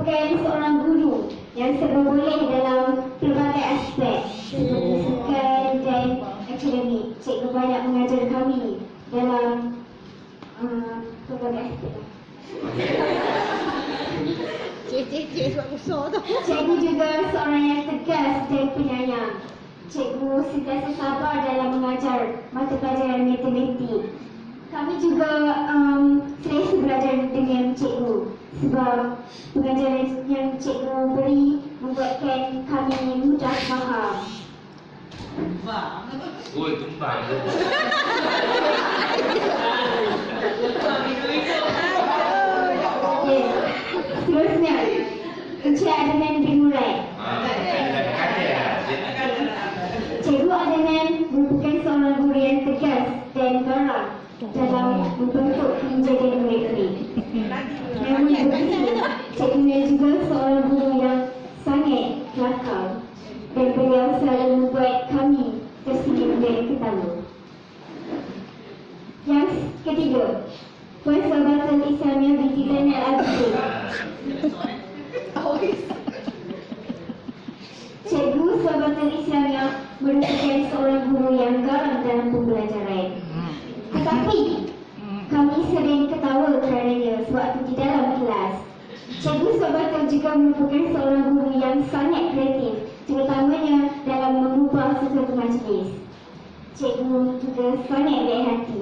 merupakan seorang guru yang serba boleh dalam pelbagai aspek seperti sukan dan akademik. Cikgu banyak mengajar kami dalam uh, pelbagai aspek. Cik, cik, cik, sebab besar tu. Cikgu juga seorang yang tegas dan penyayang. Cikgu sentiasa sabar dalam mengajar mata pelajaran matematik. Kami juga um, belajar dengan cikgu sebab pengajaran yang cikgu beri membuatkan kami mudah faham. Oi, tumbang. Ya. Seterusnya, Encik Adnan bin. Ah, kata dah. Cikgu Adnan merupakan seorang guru yang tegas dan garang dalam membentuk penjagaan murid-murid. Namun begitu, cikgu juga seorang guru yang sangat kelakar dan beliau selalu membuat kami tersenyum dan ketawa. Yang ketiga, Puan Sahabatul Islamiyah binti Zainal Abidin. Cikgu Sahabatul Islamiyah merupakan seorang guru yang garang dalam pembelajaran. Tetapi, kami sering ketawa kerananya sewaktu di dalam kelas. Cikgu Sahabatul juga merupakan seorang guru yang sangat kreatif, terutamanya dalam mengubah sesuatu majlis. Cikgu juga sangat baik hati.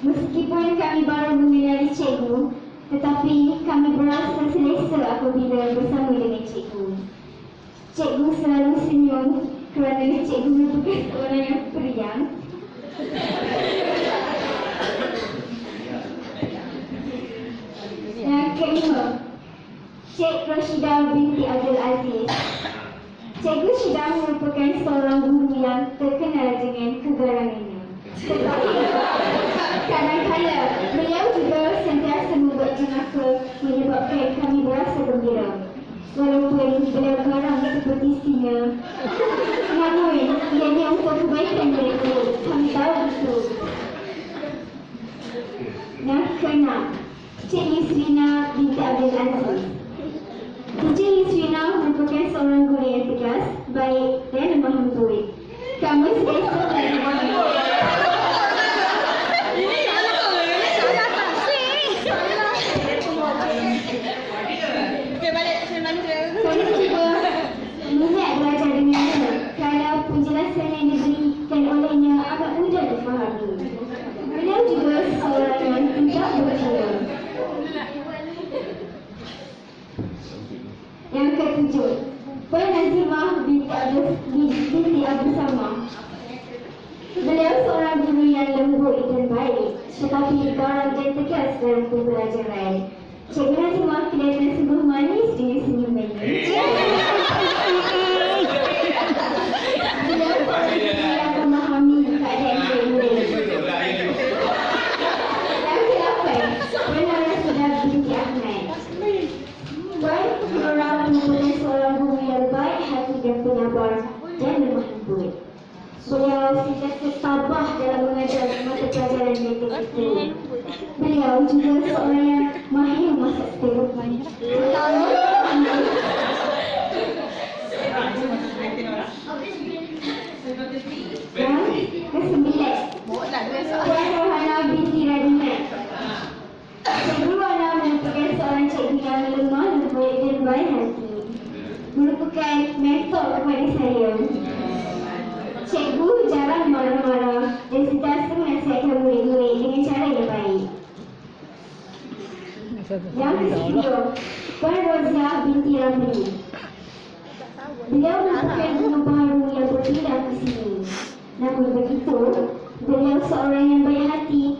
Meskipun kami baru mengenali cikgu, tetapi kami berasa selesa apabila bersama dengan cikgu. Cikgu selalu senyum kerana cikgu merupakan seorang yang periang. Yang kelima, Cik Rashidah binti Abdul Aziz. Cikgu Syida merupakan seorang guru yang terkenal dengan kegarangannya. Kadang-kala beliau juga sentiasa membuat jenaka menyebabkan kami berasa gembira. Walaupun beliau garang seperti singa. Namun ianya untuk kebaikan mereka. Kami tahu itu. Yang keenam, Cik Yusrina binti Abdul Aziz. Encik Yusrina merupakan seorang guru yang tegas, baik dan memahami Kamu sentiasa memahami Ini salah. Ini salah tak sih? Okey, balik. Saya bantu. Saya juga minat belajar dengannya kerana penjelasan yang diberikan olehnya agak mudah difahami. Beliau juga seorang yang tidak bergila. Yang ketujuh, Puan Nazimah binti Abdul binti Abdul Samah. Beliau seorang guru yang lembut dan baik, tetapi garang dan tegas dalam pembelajaran. Cikgu Nazimah kelihatan sungguh manis dengan senyumannya. Beliau seorang guru yang memahami keadaan murid-murid. Yang ke-8, Puan Narasudah binti Ahmad. Puan Nora merupakan seorang guru yang baik hati penyabar dan lemah lembut. Beliau sentiasa tabah dalam mengajar mata pelajaran matematik. Beliau juga seorang yang mahir memasak stereotip. Terutama yang kesembilan. Bawa lah dua Puan Rohana binti Radinat. Cikgu Rohana merupakan seorang cikgu yang lemah lembut dan baik hati. Merupakan mentor kepada saya. Cikgu jarang marah-marah dan sentiasa menasihatkan murid-murid dengan cara yang baik. Yang ketiga, Puan Rozia binti Ramli. Beliau merupakan guru baru yang berpindah ke sini. Namun begitu, beliau seorang yang baik hati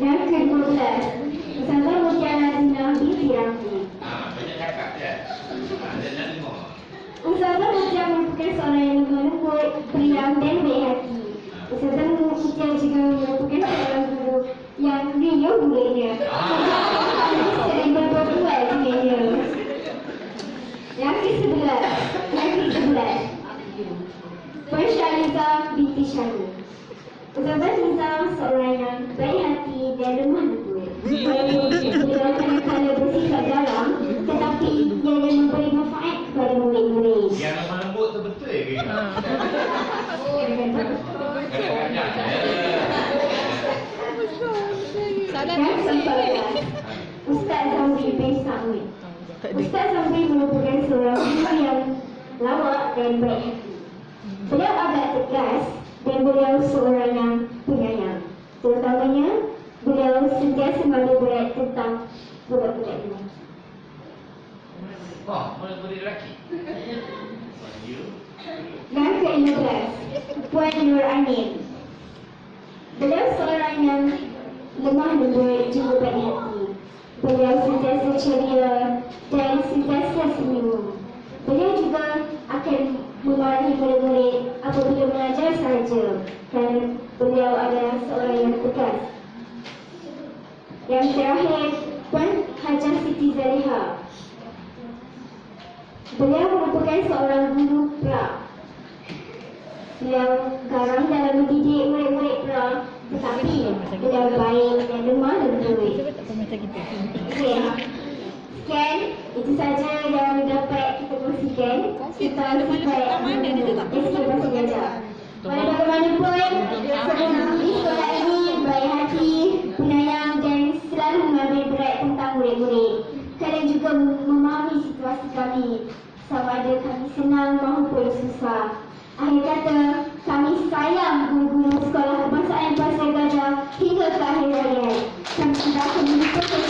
Yang ke-12, Ustazah Mutiara. Ah, banyak cakap je. Ah, dia nak dengar. Ustazah Mutia merupakan seorang yang lembut, periang dan baik hati. Ustazah juga merupakan seorang guru yang riuh mulanya. Sering berbual dengannya. Yang ke-11, yang ke-11, Persyaliza binti Syarul. Ustazah Liza seorang yang baik hati dan lemah lembut. Beliau kadang-kadang bersifat dalam tetapi ia yang memberi manfaat kepada murid-murid. Yang lemah lembut tu betul ke? Ke-14, Ustaz Zamri bin Sa'ud. Ustaz Zamri merupakan seorang guru yang lawak dan baik hati. Beliau agak tegas dan beliau seorang yang penyayang. Terutamanya, beliau sentiasa malu berat tentang budak-budak ini. Oh, boleh-boleh lelaki. You? Yang ke-15, Puan Nur Anin. Beliau seorang yang lemah lembut juga baik hati. Beliau sentiasa ceria dan sentiasa senyum. Beliau juga akan memarahi murid-murid apabila mengajar sahaja kerana beliau adalah seorang yang tegas. Yang terakhir, Puan Hajah Siti Zaliha. Beliau merupakan seorang guru pra. Beliau garang dalam mendidik murid-murid pra tetapi beliau baik dan lemah lembut. Okey. Sekian, itu saja yang dapat kita kongsikan tentang sifat SK Bahasa Gajah. Walau bagaimanapun, sebelum di sekolah ini baik hati, penyayang dan selalu mengambil berat tentang murid-murid. Kalian juga memahami situasi kami, sama ada kami senang maupun susah. Akhir kata, kami sayang guru-guru sekolah kebangsaan Bahasa Gajah hingga ke akhir hayat. Kami tidak akan melupakan